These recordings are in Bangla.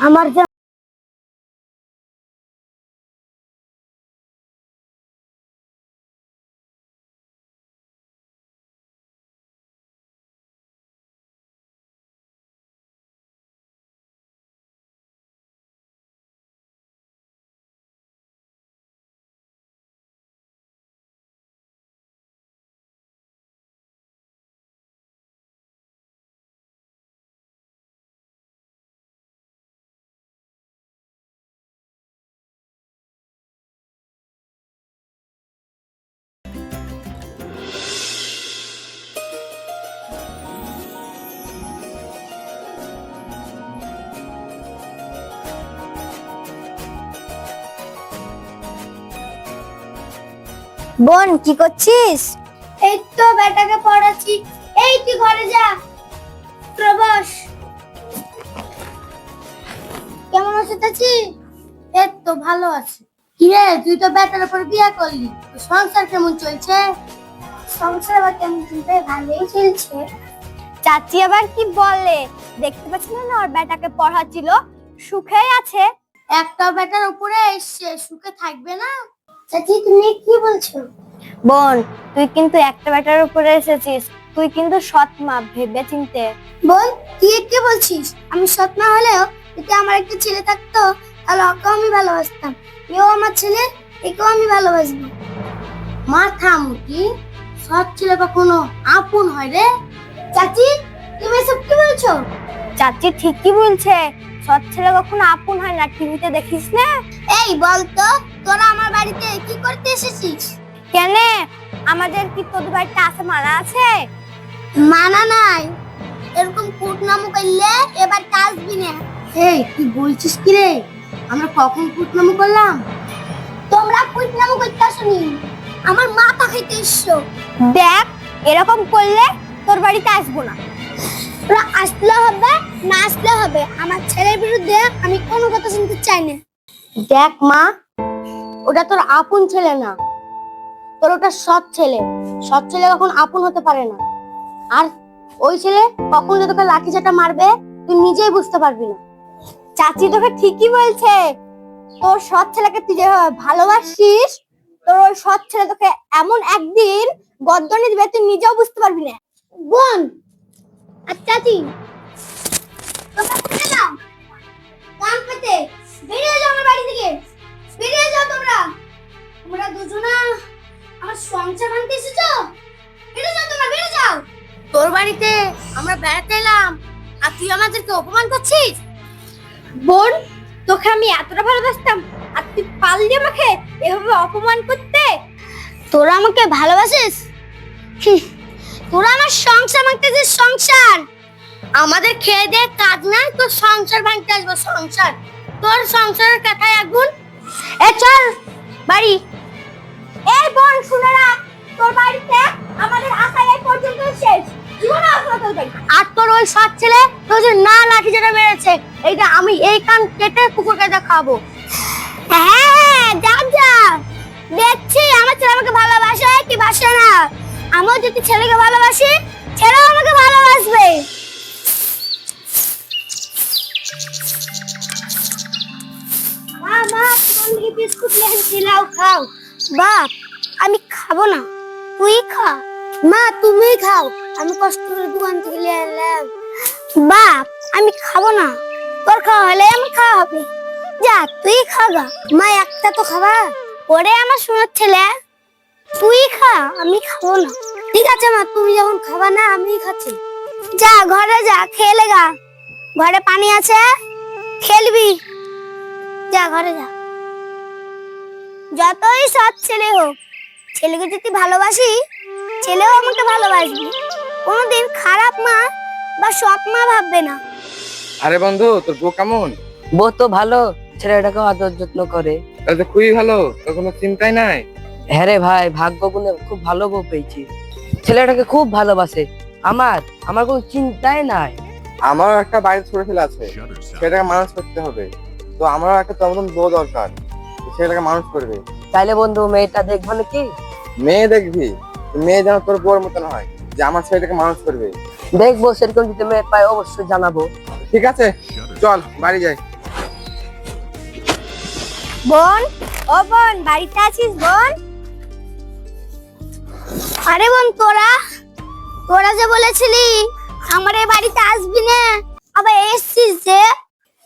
আমার যে বোন কি করছিস? এই তো বেটাকে পড়াচ্ছি। এই তুই ঘরে যা। প্রবাস। কেমন আছো চাচি? এই তো ভালো আছে। কি রে তুই তো বেটার উপর বিয়ে করলি। তো সংসার কেমন চলছে? সংসার আবার কেমন চলবে ভালোই চলছে। চাচি আবার কি বলে? দেখতে পাচ্ছিল না ওর বেটাকে পড়াচ্ছিল। সুখেই আছে। একটা বেটার উপরে এসে সুখে থাকবে না? চাচি তুমি কি বলছো? বোন তুই কিন্তু একটা ব্যাটার উপরে এসেছিস। তুই কিন্তু সৎ মা ভেবে চিনতে বল তুই কি বলছিস? আমি সৎ মা হলেও যদি আমার একটা ছেলে থাকতো তাহলে ওকেও আমি ভালোবাসতাম। এও আমার ছেলে একেও আমি ভালোবাসবো। মাথা মুটি সৎ ছেলে কখনো আপন হয় রে। চাচি তুমি এসব কি বলছো? চাচি ঠিকই বলছে। সৎ ছেলে কখনো আপন হয় না। টিভিতে দেখিস না? এই বল তো তোরা আমার বাড়িতে কি করতে এসেছিস? কেন? আমাদের কি তোদের বাড়িতে আছে মানা আছে? মানা নাই। এরকম কুটনামু করলে এবার আসবি না। এই তুই বলছিস কি রে? আমরা কখন কুটনামু করলাম তোমরা কুটনামু করতে আসনি। আমার মাথা খাইতে এসছো। দেখ এরকম করলে তোর বাড়িতে আসব না। তোরা আসলে হবে না আসলে হবে আমার ছেলের বিরুদ্ধে আমি কোনো কথা শুনতে চাই না। দেখ মা ওটা তোর আপন ছেলে না। তোর ওটা সৎ ছেলে। সৎ ছেলে কখন আপন হতে পারে না। আর ওই ছেলে কখন যে তোকে লাঠি চাটা মারবে, তুই নিজেই বুঝতে পারবি না। চাচি তোকে ঠিকই বলছে, তোর সৎ ছেলেকে তুই যেভাবে ভালোবাসিস, তোর ওই সৎ ছেলে তোকে এমন একদিন গদ্দনি দিবে, তুই নিজেও বুঝতে পারবি না। বোন, আর চাচি কান পেতে বেরিয়ে যাও আমার বাড়ি থেকে। বেরিয়ে যাও তোমরা। তোমরা দুজনা আমার সংসার ভাঙতে এসেছ? বেরিয়ে যাও তোমরা বেরিয়ে যাও। তোর বাড়িতে আমরা বেড়াতে এলাম আর তুই আমাদেরকে অপমান করছিস? বোন তোকে আমি এতটা ভালোবাসতাম আর তুই পারলি আমাকে এভাবে অপমান করতে? তোরা আমাকে ভালোবাসিস? তোরা আমার সংসার ভাঙতেছিস সংসার। আমাদের খেয়ে দে কাজ নাই তোর সংসার ভাঙতে আসব সংসার। তোর সংসারের কথায় আগুন এ, চল, বাড়ি। এই বোন, শুনে তোর বাড়িতে আমাদের আশা এই পর্যন্ত শেষ। আর তোর ওই সৎ ছেলে তোর না লাঠি যেটা মেরেছে, এইটা আমি এই কান কেটে কুকুরকে দেখাবো। হ্যাঁ যা যা দেখছি, আমার ছেলে আমাকে ভালোবাসে কি বাসে না। আমিও যদি ছেলেকে ভালোবাসি, ছেলেও আমাকে ভালোবাসবে। মা মা লিগে বিস্কুট নিয়ে দিলাও খাও। বাপ, আমি খাব না। তুই খা। মা তুমি খাও। আমি কষ্ট করে দোকান থেকে নিয়ে এলাম। বাপ, আমি খাব না। তোর খাওয়া হলে আমার খাওয়া হবে। যা, তুই খাবা মা, একটা তো খাবা। ওরে আমার সোনার ছেলে। তুই খা, আমি খাব না। ঠিক আছে, মা, তুমি যখন খাবা না আমি খাচ্ছি। যা, ঘরে যা খেলে গা। ঘরে পানি আছে? খেলবি? যা, ঘরে যা। যতই সৎ ছেলে হোক ছেলেকে যদি ভালোবাসি ছেলেও আমাকে ভালোবাসবে। কোনোদিন খারাপ মা বা সৎ মা ভাববে না। আরে বন্ধু তোর বউ কেমন? বউ তো ভালো ছেলেটাকে আদর যত্ন করে। তাহলে তো খুবই ভালো তোর কোনো চিন্তাই নাই? হ্যাঁ রে ভাই ভাগ্য গুণে খুব ভালো বউ পেয়েছি। ছেলেটাকে খুব ভালোবাসে। আমার আমার কোনো চিন্তাই নাই। আমারও একটা বাড়ির ছোট ছেলে আছে সেটাকে মানুষ করতে হবে। তো আমারও একটা তোর মতন বউ দরকার। তো সেটাকে মানুষ করবে। তাইলে বন্ধু মেয়েটা দেখব নাকি মেয়ে দেখবি? মেয়ে যেন তোর বউর মতন হয় যে আমার ছেলেটাকে মানুষ করবে। দেখব সেরকম যদি মেয়ে পাই অবশ্যই জানাব। ঠিক আছে? চল বাড়ি যাই। বোন ও বোন বাড়িতে আছিস বোন? আরে বোন তোরা? তোরা যে বলেছিলি আমার এই বাড়িতে আসবি না। আবার এসছিস যে?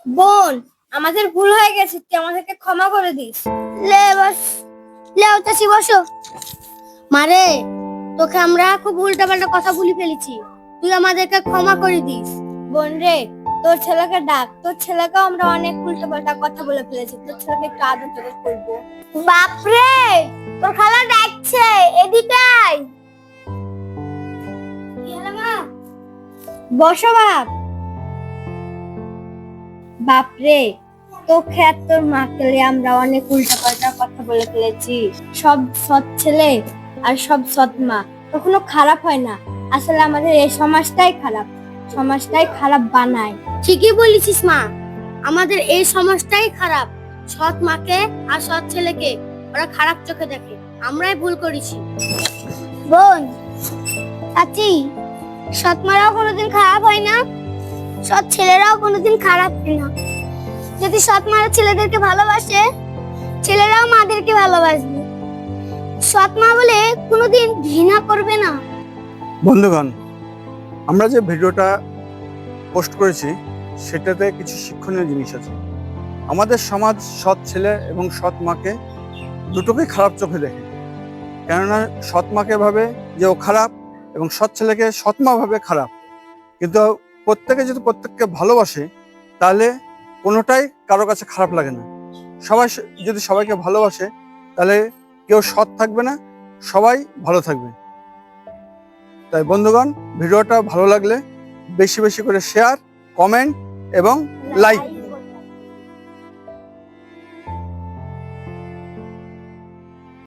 বোন আমাদের ভুল হয়ে গেছে তুই আমাদেরকে ক্ষমা করে দিস। লে বস। লে চাষি বসো। মারে তোকে আমরা খুব উল্টাপাল্টা কথা বলে ফেলেছি। তুই আমাদেরকে ক্ষমা করে দিস। বোন রে তোর ছেলেকে ডাক। তোর ছেলেকেও আমরা অনেক উল্টাপাল্টা কথা বলে ফেলেছি। তোর ছেলেকে একটু আদর টাদর করব বাপরে তোর খালা ডাকছে এদিকে আয়। মা? বসো বাপ। বাপরে আর তোর মাকে আমরা অনেক উল্টাপাল্টা কথা বলে ফেলেছি। সব সৎ ছেলে আর সব সৎ মা। কখনো খারাপ হয় না। আসলে আমাদের এই সমাজটাই খারাপ। সমাজটাই খারাপ বানায়। ঠিকই বলেছিস মা। আমাদের এই সমাজটাই খারাপ। সৎ মাকে আর সৎ ছেলেকে ওরা খারাপ চোখে দেখে। আমরাই ভুল করেছি। বোন, চাচি, সৎ মারাও কোনোদিন খারাপ হয় না। সৎ ছেলেরাও কোনোদিন খারাপ হয় না। যদি সৎ মারা ছেলেদেরকে ভালোবাসে, ছেলেরাও মাদেরকে ভালোবাসবে। সৎ মা বলে কোনোদিন ঘৃণা করবে না। বন্ধুগণ, আমরা যে ভিডিওটা পোস্ট করেছি, সেটাতে কিছু শিক্ষণীয় জিনিস আছে। আমাদের সমাজ সৎ ছেলে এবং সৎ মাকে দুটোকেই খারাপ চোখে দেখে। কেননা সৎ মাকে ভাবে যে ও খারাপ এবং সৎ ছেলেকে সৎ মা ভাবে খারাপ। কিন্তু প্রত্যেকে যদি প্রত্যেককে ভালোবাসে, তাহলে কোনোটাই কারও কাছে খারাপ লাগে না। সবাই যদি সবাইকে ভালোবাসে, তাহলে কেউ সৎ থাকবে না, সবাই ভালো থাকবে। তাই বন্ধুগণ, ভিডিওটা ভালো লাগলে বেশি বেশি করে শেয়ার কমেন্ট এবং লাইক